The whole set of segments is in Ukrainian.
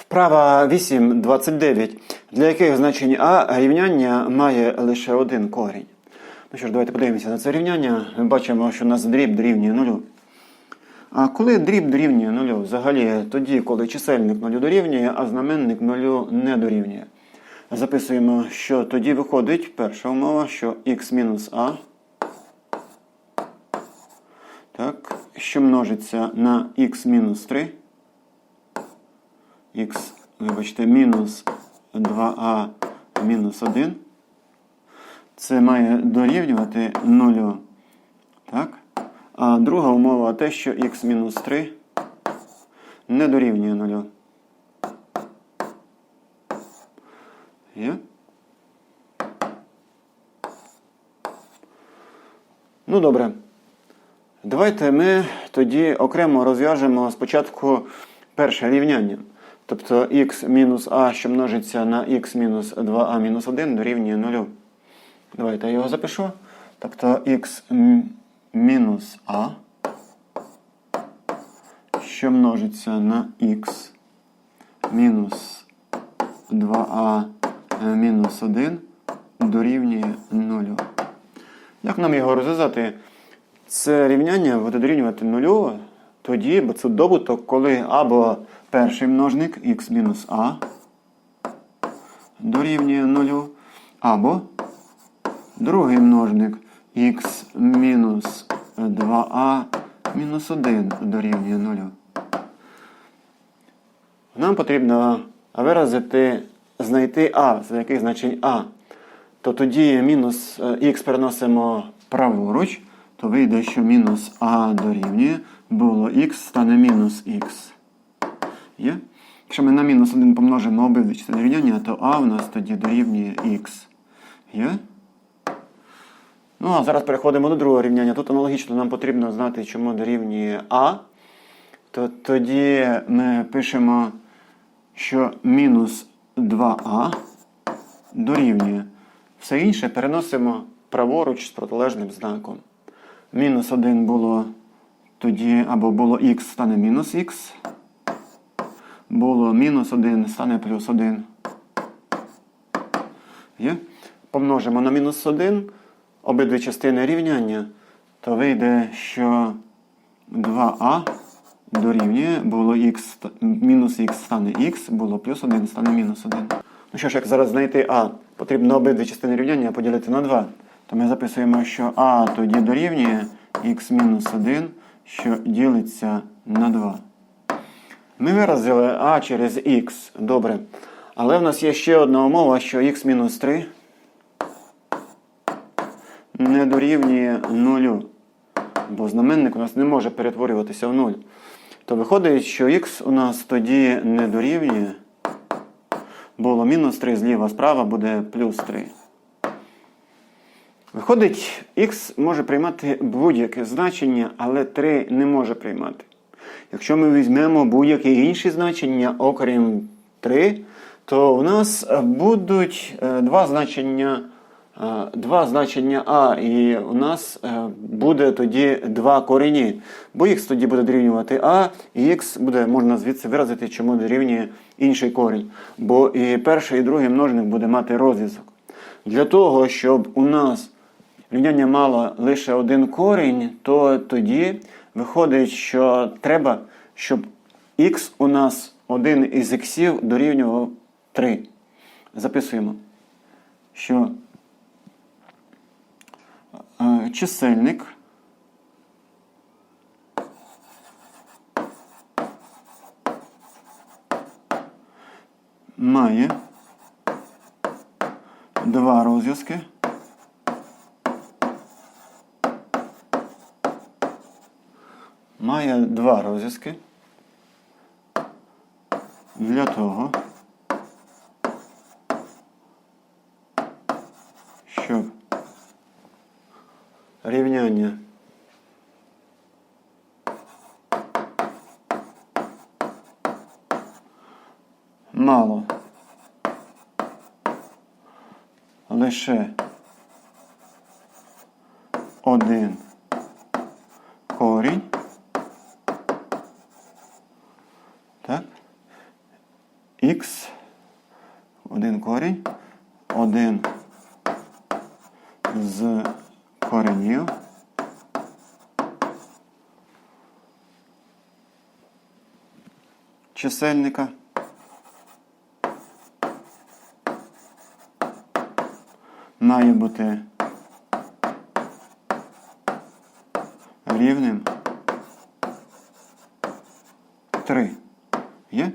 Вправа 8.29, для яких значень А рівняння має лише один корінь. Ну що ж, давайте подивимося на це рівняння. Ми бачимо, що у нас дріб дорівнює нулю. А коли дріб дорівнює нулю? Взагалі тоді, коли чисельник нулю дорівнює, а знаменник нулю не дорівнює. Записуємо, що тоді виходить перша умова, що х мінус а. Так, що множиться на х мінус 3 х, вибачте, мінус 2а мінус 1. Це має дорівнювати 0. Так? А друга умова те, що х мінус 3 не дорівнює 0. Є? Ну, добре. Давайте ми тоді окремо розв'яжемо спочатку перше рівняння. Тобто х мінус а, що множиться на х мінус 2а мінус 1 дорівнює 0. Давайте я його запишу. Тобто х мінус а, що множиться на х мінус 2а мінус 1 дорівнює 0. Як нам його розв'язати? Це рівняння буде дорівнювати нулю тоді, бо це добуток, коли або перший множник х мінус а дорівнює нулю, або другий множник х мінус 2а мінус 1 дорівнює нулю. Нам потрібно виразити, знайти а, за яких значень а. То тоді мінус х переносимо праворуч то вийде, що мінус а дорівнює, було х стане мінус х. Є? Якщо ми на мінус 1 помножимо обидві частини рівняння, то а в нас тоді дорівнює х. Є? Ну, а зараз переходимо до другого рівняння. Тут аналогічно нам потрібно знати, чому дорівнює а. То тоді ми пишемо, що мінус 2а дорівнює. Все інше переносимо праворуч з протилежним знаком. Мінус 1 було тоді, або було х стане мінус х. Було мінус 1 стане плюс 1. Є? Помножимо на мінус 1 обидві частини рівняння, то вийде, що 2а дорівнює, було х, мінус х стане х, було плюс 1 стане мінус 1. Ну що ж, як зараз знайти а, потрібно обидві частини рівняння поділити на 2 то ми записуємо, що А тоді дорівнює х-1, що ділиться на 2. Ми виразили А через х. Добре. Але в нас є ще одна умова, що х-3 не дорівнює 0. Бо знаменник у нас не може перетворюватися в 0. То виходить, що х у нас тоді не дорівнює. Було мінус 3 зліва справа буде плюс 3. Виходить, х може приймати будь-яке значення, але 3 не може приймати. Якщо ми візьмемо будь-яке інше значення, окрім 3, то у нас будуть е, два значення е, два значення А, і у нас е, буде тоді два корені. Бо х тоді буде дорівнювати А, і х буде, можна звідси виразити, чому дорівнює інший корінь. Бо і перший, і другий множник буде мати розв'язок. Для того, щоб у нас рівняння мало лише один корінь, то тоді виходить, що треба, щоб х у нас один із іксів дорівнював 3. Записуємо, що е, чисельник має два розв'язки. Має два розв'язки для того, щоб рівняння мало лише один корінь. Х, один корінь, один з коренів. Чисельника. Має бути рівним 3. Є?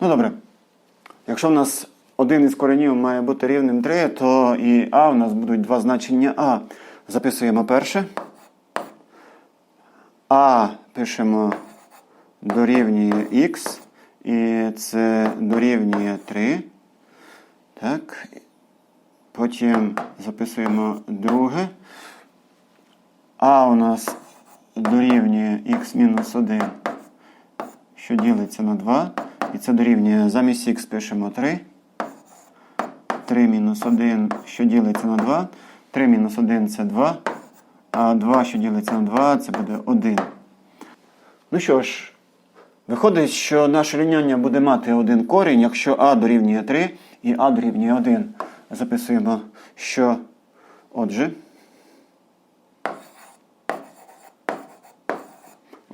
Ну добре. Якщо в нас один із коренів має бути рівним 3, то і А у нас будуть два значення А. Записуємо перше. А пишемо дорівнює х, і це дорівнює 3. Так. Потім записуємо друге. А у нас дорівнює х мінус 1, що ділиться на 2. І це дорівнює замість х пишемо 3. 3 мінус 1, що ділиться на 2. 3 мінус 1 це 2. А 2, що ділиться на 2, це буде 1. Ну що ж, виходить, що наше рівняння буде мати один корінь, якщо а дорівнює 3 і а дорівнює 1. Записуємо, що отже.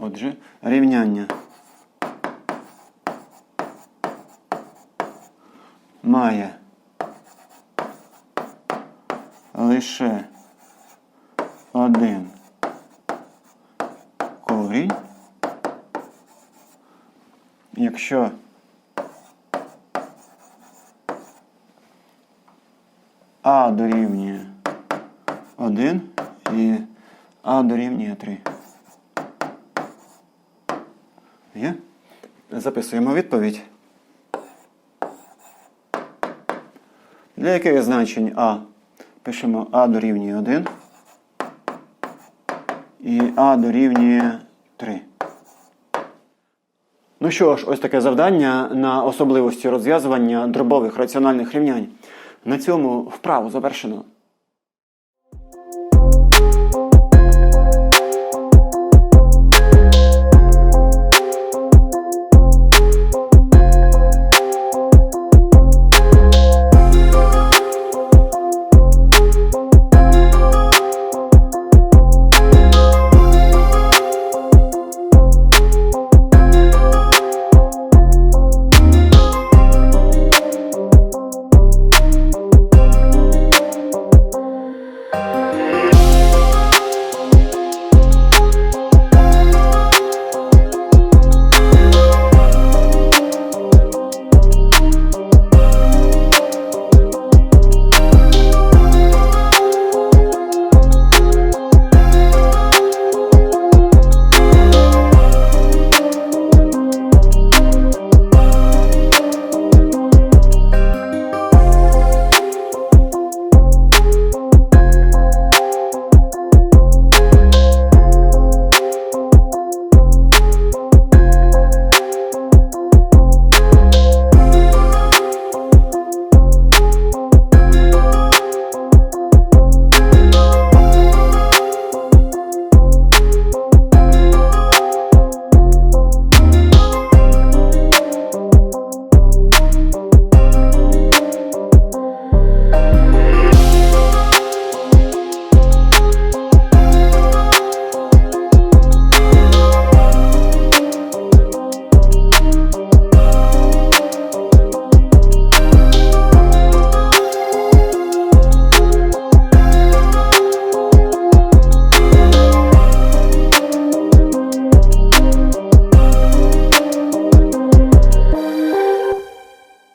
Отже, рівняння має лише один корінь, якщо А дорівнює 1 і А дорівнює 3. Є? Записуємо відповідь. Для яких значень А? Пишемо А дорівнює 1 і А дорівнює 3. Ну що ж, ось таке завдання на особливості розв'язування дробових раціональних рівнянь. На цьому вправу завершено.